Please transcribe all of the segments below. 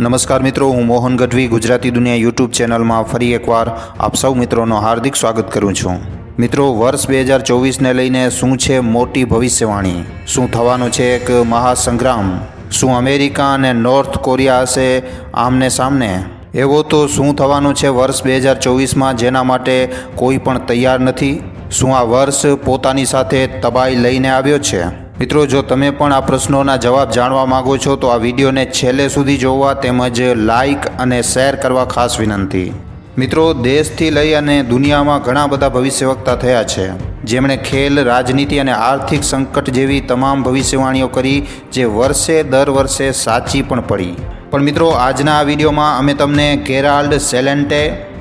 નમસ્કાર મિત્રો, હું મોહન ગઢવી, ગુજરાતી દુનિયા યુટ્યુબ ચેનલમાં ફરી એકવાર આપ સૌ મિત્રોનો હાર્દિક સ્વાગત કરું છું. મિત્રો, વર્ષ બે હજાર ચોવીસને લઈને શું છે મોટી ભવિષ્યવાણી? શું થવાનો છે એક મહાસંગ્રામ? શું અમેરિકા અને નોર્થ કોરિયા હશે આમને સામને? એવો તો શું થવાનું છે વર્ષ બે હજાર ચોવીસમાં જેના માટે કોઈ પણ તૈયાર નથી? શું આ વર્ષ પોતાની સાથે તબાહી લઈને આવ્યો છે? મિત્રો, જો તમે પણ આ પ્રશ્નોના જવાબ જાણવા માંગો છો, તો આ વિડીયોને છેલ્લે સુધી જોવા તેમજ લાઇક અને શેર કરવા ખાસ વિનંતી. મિત્રો, દેશથી લઈ અને દુનિયામાં ઘણા બધા ભવિષ્યવક્તા થયા છે. જેમણે ખેલ, રાજનીતિ અને આર્થિક સંકટ જેવી તમામ ભવિષ્યવાણીઓ કરી, જે વર્ષે દર વર્ષે સાચી પણ પડી. પણ મિત્રો, આજના આ વિડીયોમાં અમે તમને ગેરાલ્ડ સેલેન્ટે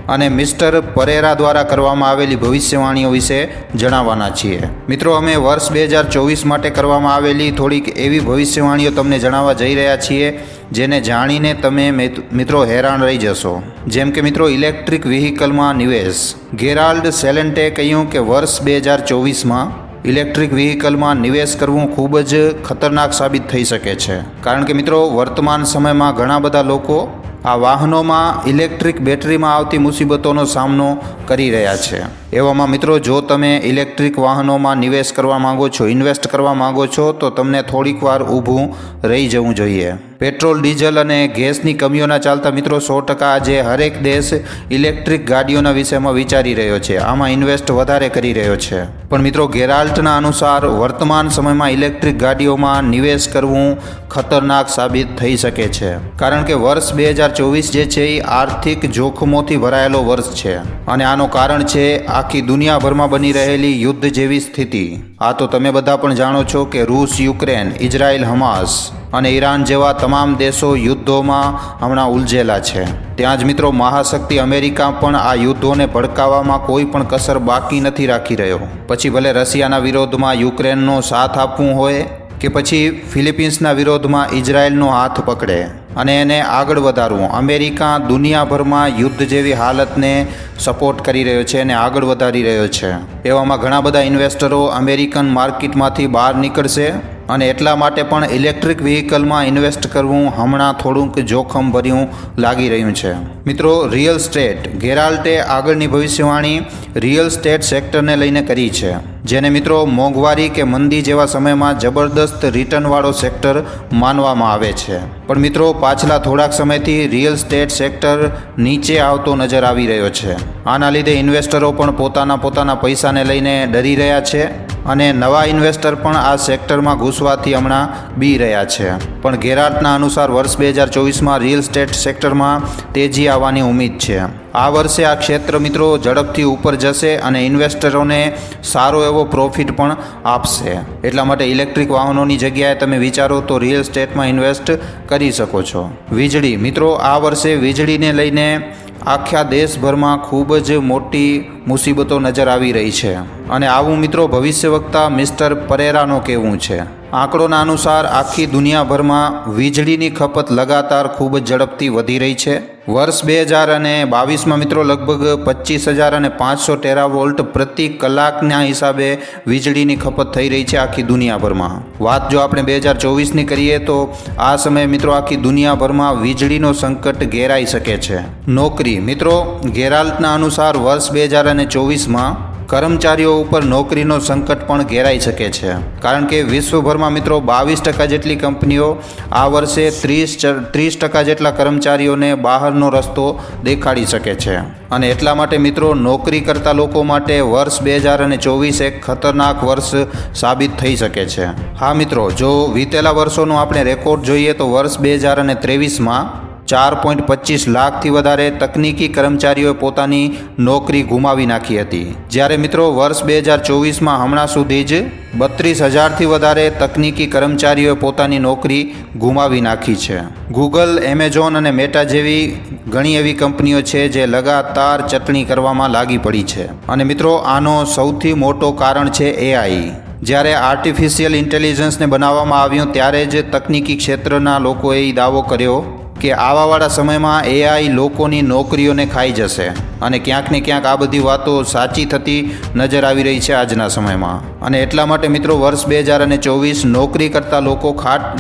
અને મિસ્ટર પરેરા દ્વારા કરવામાં આવેલી ભવિષ્યવાણીઓ વિશે જણાવવાના છીએ. મિત્રો, અમે વર્ષ બે હજાર ચોવીસ માટે કરવામાં આવેલી થોડીક એવી ભવિષ્યવાણીઓ તમને જણાવવા જઈ રહ્યા છીએ, જેને જાણીને તમે મિત- મિત્રો હેરાન રહી જશો. જેમ કે મિત્રો, ઇલેક્ટ્રિક વ્હીકલમાં નિવેશ. ગેરાલ્ડ સેલેન્ટે કહ્યું કે વર્ષ બે હજાર ચોવીસમાં ઇલેક્ટ્રિક વ્હીકલમાં નિવેશ કરવું ખૂબ જ ખતરનાક સાબિત થઈ શકે છે. કારણ કે મિત્રો, વર્તમાન સમયમાં ઘણા બધા લોકો આ વાહનોમાં ઇલેક્ટ્રિક બેટરીમાં આવતી મુસીબતોનો સામનો કરી રહ્યા છે. એવામાં મિત્રો, જો તમે ઇલેક્ટ્રિક વાહનોમાં નિવેશ કરવા માંગો છો, ઇન્વેસ્ટ કરવા માંગો છો, તો તમને થોડીક વાર ઊભું રહી જવું જોઈએ. પેટ્રોલ, ડીઝલ અને ગેસની કમીઓના ચાલતા મિત્રો સો ટકા આજે હરેક દેશ ઇલેક્ટ્રિક ગાડીઓના વિષયમાં વિચારી રહ્યો છે. આમાં ઇન્વેસ્ટ વધારે કરી રહ્યો છે. પણ મિત્રો, ગેરાલ્ટના અનુસાર વર્તમાન સમયમાં ઇલેક્ટ્રિક ગાડીઓમાં નિવેશ કરવું ખતરનાક સાબિત થઈ શકે છે. કારણ કે વર્ષ બે હજાર ચોવીસ જે છે એ આર્થિક જોખમોથી ભરાયેલો વર્ષ છે. અને આનું કારણ છે આખી દુનિયાભરમાં બની રહેલી યુદ્ધ જેવી સ્થિતિ. આ તો તમે બધા પણ જાણો છો કે રૂસ, યુક્રેન, ઇઝરાયલ, હમાસ અને ઈરાન જેવા તમામ દેશો યુદ્ધોમાં હમણાં ઉલઝેલા છે. ત્યાં જ મિત્રો, મહાશક્તિ અમેરિકા પણ આ યુદ્ધોને ભડકાવવામાં કોઈ પણ કસર બાકી નથી રાખી રહ્યો. પછી ભલે રશિયાના વિરોધમાં યુક્રેનનો સાથ આપવું હોય કે પછી ફિલિપિન્સના વિરોધમાં ઇઝરાયલનો હાથ પકડે અને એને આગળ વધારવું. અમેરિકા દુનિયાભરમાં યુદ્ધ જેવી હાલતને સપોર્ટ કરી રહ્યો છે અને આગળ વધારી રહ્યો છે. એવામાં ઘણા બધા ઇન્વેસ્ટરો અમેરિકન માર્કેટમાંથી બહાર નીકળશે. અને એટલા માટે પણ ઇલેક્ટ્રિક વ્હીકલમાં ઇન્વેસ્ટ કરવું હમણાં થોડુંક જોખમ ભર્યું લાગી રહ્યું છે. મિત્રો, રિયલ સ્ટેટ ગેરાલ્ટે આગળની ભવિષ્યવાણી રિયલ સ્ટેટ સેક્ટરને લઈને કરી છે. જેને મિત્રો, મોંઘવારી કે મંદી જેવા સમયમાં જબરદસ્ત રિટર્નવાળો સેક્ટર માનવામાં આવે છે. પણ મિત્રો, પાછલા થોડાક સમયથી રિયલ સ્ટેટ સેક્ટર નીચે આવતો નજર આવી રહ્યો છે. આના લીધે ઇન્વેસ્ટરો પણ પોતાના પોતાના પૈસાને લઈને ડરી રહ્યા છે. અને નવા ઇન્વેસ્ટર પણ આ સેક્ટરમાં ઘૂસવાથી હમણાં બી રહ્યા છે. પણ ગેરાટના અનુસાર વર્ષ બે હજાર ચોવીસમાં રિયલ સ્ટેટ સેક્ટરમાં તેજી આવવાની ઉમીદ છે. આ વર્ષે આ ક્ષેત્ર મિત્રો ઝડપથી ઉપર જશે અને ઇન્વેસ્ટરોને સારો એવો પ્રોફિટ પણ આપશે. એટલા માટે ઇલેક્ટ્રિક વાહનોની જગ્યાએ તમે વિચારો તો રિયલ સ્ટેટમાં ઇન્વેસ્ટ કરી શકો છો. વીજળી મિત્રો, આ વર્ષે વીજળીને લઈને આખા દેશભરમાં ખૂબ જ મોટી મુસીબતો નજર આવી રહી છે. અને આવું મિત્રો ભવિષ્યવક્તા મિસ્ટર પરેરાનો કહેવું છે. આંકડોના અનુસાર આખી દુનિયાભરમાં વીજળીની ખપત લગાતાર ખૂબ ઝડપથી વધી રહી છે. વર્ષ બે હજાર અને બાવીસમાં મિત્રો લગભગ પચીસ હજાર અને પાંચસો ટેરાવોલ્ટ પ્રતિ કલાકના હિસાબે વીજળીની ખપત થઈ રહી છે આખી દુનિયાભરમાં. વાત જો આપણે બે હજાર ચોવીસની કરીએ તો આ સમયે મિત્રો આખી દુનિયાભરમાં વીજળીનો સંકટ ઘેરાઈ શકે છે. નોકરી મિત્રો ગેરાલ્ટના અનુસાર વર્ષ બે હજાર અને ચોવીસમાં કર્મચારીઓ ઉપર નોકરીનો સંકટ પણ ઘેરાઈ શકે છે. કારણ કે વિશ્વભરમાં મિત્રો બાવીસ ટકા જેટલી કંપનીઓ આ વર્ષે ત્રીસ ત્રીસ ટકા જેટલા કર્મચારીઓને બહારનો રસ્તો દેખાડી શકે છે. અને એટલા માટે મિત્રો નોકરી કરતા લોકો માટે વર્ષ બે હજાર અને ચોવીસ એક ખતરનાક વર્ષ સાબિત થઈ શકે છે. હા મિત્રો, જો વીતેલા વર્ષોનો આપણે રેકોર્ડ જોઈએ તો વર્ષ બે હજાર અને ત્રેવીસમાં ચાર પોઈન્ટ પચીસ લાખથી વધારે તકનીકી કર્મચારીઓએ પોતાની નોકરી ગુમાવી નાખી હતી. જ્યારે મિત્રો વર્ષ બે હજાર ચોવીસમાં હમણાં સુધી જ બત્રીસ હજારથી વધારે તકનીકી કર્મચારીઓએ પોતાની નોકરી ગુમાવી નાખી છે. ગૂગલ એમેઝોન અને મેટા જેવી ઘણી એવી કંપનીઓ છે જે લગાતાર ચટણી કરવામાં લાગી પડી છે. અને મિત્રો, આનો સૌથી મોટો કારણ છે એઆઈ જ્યારે આર્ટિફિશિયલ ઇન્ટેલિજન્સને બનાવવામાં આવ્યું, ત્યારે જ તકનીકી ક્ષેત્રના લોકોએ દાવો કર્યો કે આવાવાળા સમયમાં એઆઈ લોકોની નોકરીઓને ખાઈ જશે. અને ક્યાંક ને ક્યાંક આ બધી વાતો સાચી થતી નજર આવી રહી છે આજના સમયમાં. અને એટલા માટે મિત્રો વર્ષ બે હજાર અને ચોવીસ નોકરી કરતા લોકો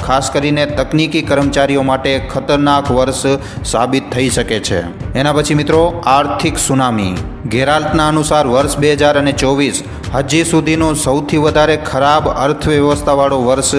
ખાસ કરીને તકનીકી કર્મચારીઓ માટે ખતરનાક વર્ષ સાબિત થઈ શકે છે. એના પછી મિત્રો આર્થિક સુનામી. ગેરાલ્ટના અનુસાર વર્ષ બે હજાર અને ચોવીસ હજી સુધીનું સૌથી વધારે ખરાબ અર્થવ્યવસ્થાવાળો વર્ષ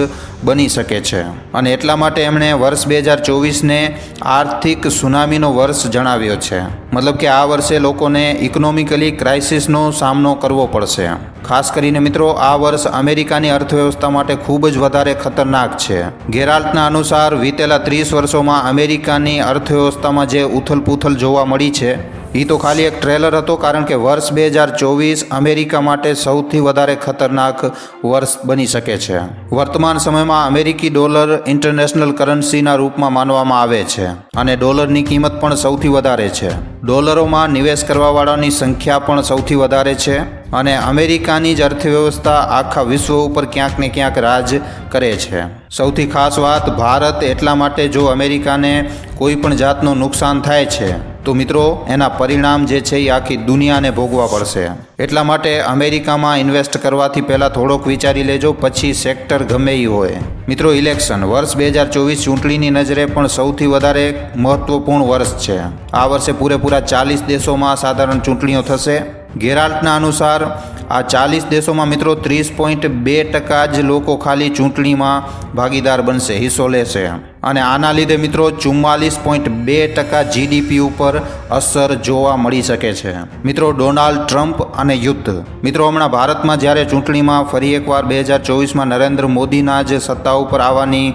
બની શકે છે. અને એટલા માટે એમણે વર્ષ બે હજાર ચોવીસને આર્થિક સુનામીનો વર્ષ જણાવ્યો છે. મતલબ કે આ વર્ષે લોકોને ઇકોનોમિકલી ક્રાઇસિસનો સામનો કરવો પડશે. ખાસ કરીને મિત્રો, આ વર્ષ અમેરિકાની અર્થવ્યવસ્થા માટે ખૂબ જ વધારે ખતરનાક છે. ગેરાલ્ટના અનુસાર, વીતેલા ત્રીસ વર્ષોમાં અમેરિકાની અર્થવ્યવસ્થામાં જે ઉથલપુથલ જોવા મળી છે એ તો ખાલી એક ટ્રેલર હતો, કારણ કે વર્ષ બે હજાર ચોવીસ અમેરિકા માટે સૌથી વધારે ખતરનાક વર્ષ બની શકે છે. વર્તમાન સમયમાં અમેરિકી ડોલર ઇન્ટરનેશનલ કરન્સીના રૂપમાં માનવામાં આવે છે અને ડોલરની કિંમત પણ સૌથી વધારે છે. ડોલરોમાં નિવેશ કરવાવાળાની સંખ્યા પણ સૌથી વધારે છે અને અમેરિકાની જ અર્થવ્યવસ્થા આખા વિશ્વ ઉપર ક્યાંક ને ક્યાંક રાજ કરે છે. સૌથી ખાસ વાત ભારત એટલા માટે જો અમેરિકાને કોઈ પણ જાતનું નુકસાન થાય છે તો મિત્રો, એના પરિણામ જે છે એ આખી દુનિયાને ભોગવા પડશે. એટલા માટે અમેરિકામાં ઇન્વેસ્ટ કરવાથી પહેલાં થોડોક વિચારી લેજો, પછી સેક્ટર ગમે એ હોય. મિત્રો, ઇલેક્શન. વર્ષ બે હજાર ચોવીસ ચૂંટણીની નજરે પણ સૌથી વધારે મહત્વપૂર્ણ વર્ષ છે. આ વર્ષે પૂરેપૂરા ચાલીસ દેશોમાં સાધારણ ચૂંટણીઓ થશે. ગેરાલ્ટના અનુસાર આ ચાલીસ દેશોમાં મિત્રો ત્રીસ પોઈન્ટ બે ટકા જ લોકો ખાલી ચૂંટણીમાં ભાગીદાર બનશે, હિસ્સો લેશે અને આના લીધે મિત્રો ચુમ્માલીસ પોઈન્ટ બે ટકા જીડીપી ઉપર અસર જોવા મળી શકે છે. મિત્રો ડોનાલ્ડ ટ્રમ્પ અને યુદ્ધ. મિત્રો હમણાં ભારતમાં જ્યારે ચૂંટણીમાં ફરી એકવાર બે હજાર ચોવીસમાં નરેન્દ્ર મોદીના જ સત્તા ઉપર આવવાની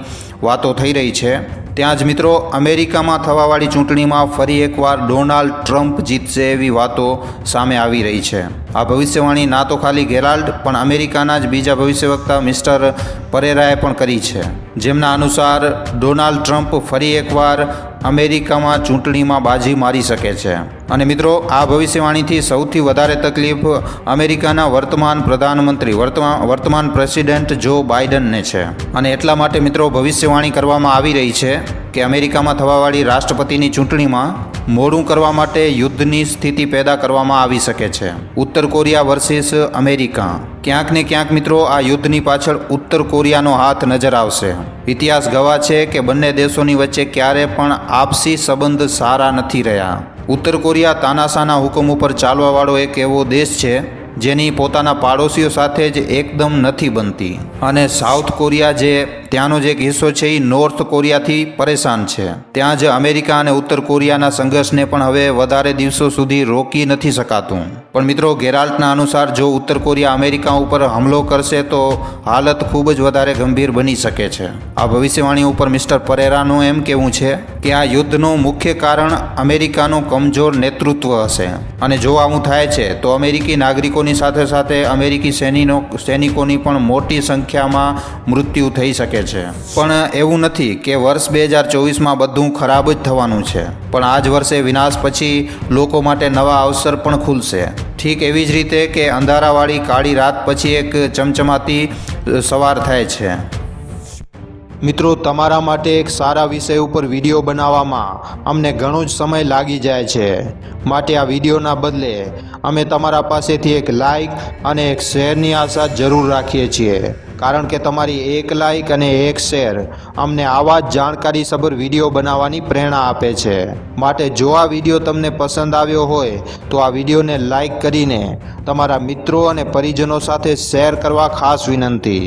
વાતો થઈ રહી છે ત્યાં જ મિત્રો અમેરિકામાં થવાવાળી ચૂંટણીમાં ફરી એકવાર ડોનાલ્ડ ટ્રમ્પ જીતશે એવી વાતો સામે આવી રહી છે. આ ભવિષ્યવાણી ના તો ખાલી ગેરાલ્ડ, પણ અમેરિકાના જ બીજા ભવિષ્યવક્તા મિસ્ટર પરેરાએ પણ કરી છે. જેમના અનુસાર ડોનાલ્ડ ટ્રમ્પ ફરી એકવાર અમેરિકામાં ચૂંટણીમાં બાજી મારી શકે છે. અને મિત્રો, આ ભવિષ્યવાણીથી સૌથી વધારે તકલીફ અમેરિકાના વર્તમાન પ્રધાનમંત્રી, વર્તમાન વર્તમાન પ્રેસિડેન્ટ જો બાઇડનને છે. અને એટલા માટે મિત્રો, ભવિષ્યવાણી કરવામાં આવી રહી છે કે અમેરિકામાં થવાવાળી રાષ્ટ્રપતિની ચૂંટણીમાં મોડું કરવા માટે યુદ્ધની સ્થિતિ પેદા કરવામાં આવી શકે છે. ઉત્તર કોરિયા વર્સિસ અમેરિકા. ક્યાંક ને ક્યાંક મિત્રો આ યુદ્ધની પાછળ ઉત્તર કોરિયાનો હાથ નજર આવશે. ઇતિહાસ ગવા છે કે બંને દેશોની વચ્ચે ક્યારે પણ આપસી સંબંધ સારા નથી રહ્યા. ઉત્તર કોરિયા તાનાશાના હુકમ ઉપર ચાલવાવાળો એક એવો દેશ છે, જેની પોતાના પાડોશીઓ સાથે જ એકદમ નથી બનતી. અને સાઉથ કોરિયા જે ત્યાંનો જે એક હિસ્સો છે એ નોર્થ કોરિયાથી પરેશાન છે. ત્યાં જ અમેરિકા અને ઉત્તર કોરિયાના સંઘર્ષને પણ હવે વધારે દિવસો સુધી રોકી નથી શકાતું. પણ મિત્રો, ગેરાલ્ટના અનુસાર જો ઉત્તર કોરિયા અમેરિકા ઉપર હુમલો કરશે, તો હાલત ખૂબ જ વધારે ગંભીર બની શકે છે. આ ભવિષ્યવાણી ઉપર મિસ્ટર પરેરાનું એમ કહેવું છે કે આ યુદ્ધનું મુખ્ય કારણ અમેરિકાનું કમજોર નેતૃત્વ હશે. અને જો આવું થાય છે, તો અમેરિકી નાગરિકોની સાથે સાથે અમેરિકી સૈનિકો સૈનિકોની પણ મોટી સંખ્યામાં મૃત્યુ થઈ શકે છે. પણ એવું નથી કે વર્ષ બે હજાર ચોવીસમાં બધું ખરાબ જ થવાનું છે. પણ આ જ વર્ષે વિનાશ પછી લોકો માટે નવા અવસર પણ ખુલશે. ઠીક એવી જ રીતે કે અંધારાવાળી કાળી રાત પછી એક ચમચમાતી સવાર થાય છે. મિત્રો, તમારા માટે એક સારા વિષય ઉપર વીડિયો બનાવવામાં અમને ઘણો જ સમય લાગી જાય છે. માટે આ વિડીયોના બદલે અમે તમારા પાસેથી એક લાઈક અને એક શેરની આશા જરૂર રાખીએ છીએ. કારણ કે તમારી એક લાઇક અને એક શેર અમને આવા જ જાણકારીસભર વીડિયો બનાવવાની પ્રેરણા આપે છે. માટે જો આ વીડિયો તમને પસંદ આવ્યો હોય, તો આ વિડીયોને લાઇક કરીને તમારા મિત્રો અને પરિજનો સાથે શેર કરવા ખાસ વિનંતી.